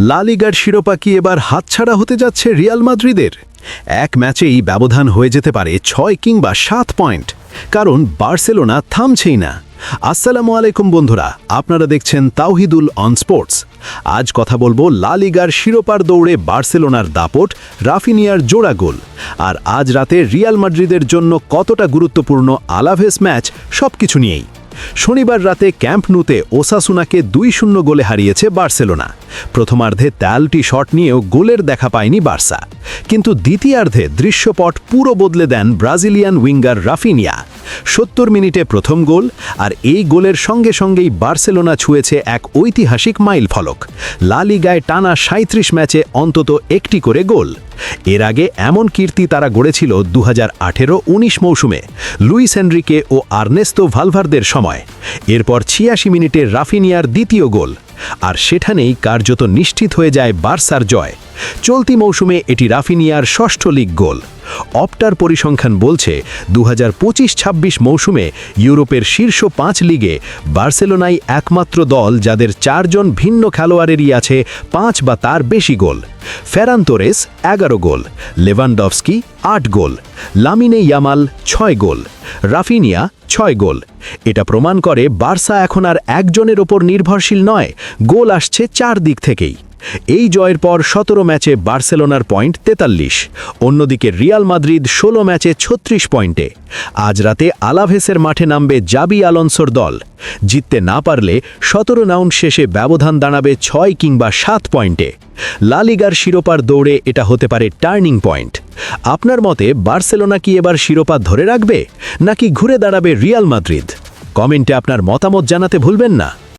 লালিগার শিরোপা কি এবার হাতছাড়া হতে যাচ্ছে রিয়াল মাদ্রিদের? এক ম্যাচেই ব্যবধান হয়ে যেতে পারে ছয় কিংবা সাত পয়েন্ট। কারণ বার্সেলোনা থামছেই না। আসসালামু আলাইকুম বন্ধুরা, আপনারা দেখছেন তাওহিদুল অন স্পোর্টস। আজ কথা বলব লালিগার শিরোপার দৌড়ে বার্সেলোনার দাপট, রাফিনিয়ার জোড়া গোল। আর আজ রাতে রিয়াল মাদ্রিদের জন্য কতটা গুরুত্বপূর্ণ আলাভেস ম্যাচ, সবকিছু নিয়েই। শনিবার রাতে ক্যাম্প নুতে ওসাসুনাকে দুই শূন্য গোলে হারিয়েছে বার্সেলোনা। প্রথমার্ধে তেলটি শট নিয়েও গোলের দেখা পায়নি বার্সা। কিন্তু দ্বিতীয়ার্ধে দৃশ্যপট পুরো বদলে দেন ব্রাজিলিয়ান উইঙ্গার রাফিনিয়া। সত্তর মিনিটে প্রথম গোল, আর এই গোলের সঙ্গে সঙ্গেই বার্সেলোনা ছুঁয়েছে এক ঐতিহাসিক মাইল ফলক। লালিগায় টানা সাঁত্রিশ ম্যাচে অন্তত একটি করে গোল। এর আগে এমন কীর্তি তারা গড়েছিল দু হাজার মৌসুমে, লুইস হেনরিকে ও আর্নেস্তো ভালভারদের সময়। এরপর ছিয়াশি মিনিটে রাফিনিয়ার দ্বিতীয় গোল, আর সেখানেই কার্যত নিশ্চিত হয়ে যায় বার্সার জয়। চলতি মৌসুমে এটি রাফিনিয়ার ষষ্ঠ লিগ গোল। অপটার পরিসংখ্যান বলছে দু হাজার মৌসুমে ইউরোপের শীর্ষ পাঁচ লিগে বার্সেলোনাই একমাত্র দল যাদের চারজন ভিন্ন খেলোয়াড়েরই আছে, পাঁচ বা তার বেশি গোল। ফেরান তোরেস এগারো গোল, লেভানডভস্কি আট গোল, লামিনে ইয়ামাল ছয় গোল, রাফিনিয়া ছয় গোল। এটা প্রমাণ করে বার্সা এখন আর একজনের ওপর নির্ভরশীল নয়, গোল আসছে চার দিক থেকেই। এই জয়ের পর সতেরো ম্যাচে বার্সেলোনার পয়েন্ট তেতাল্লিশ। অন্যদিকে রিয়াল মাদ্রিদ ষোলো ম্যাচে ছত্রিশ পয়েন্টে। আজ রাতে আলাভেসের মাঠে নামবে জাবি আলনসোর দল। জিততে না পারলে সতেরো রাউন্ড শেষে ব্যবধান দাঁড়াবে ছয় কিংবা সাত পয়েন্টে। লালিগার শিরোপার দৌড়ে এটা হতে পারে টার্নিং পয়েন্ট। আপনার মতে বার্সেলোনা কি এবার শিরোপা ধরে রাখবে, নাকি ঘুরে দাঁড়াবে রিয়াল মাদ্রিদ? কমেন্টে আপনার মতামত জানাতে ভুলবেন না।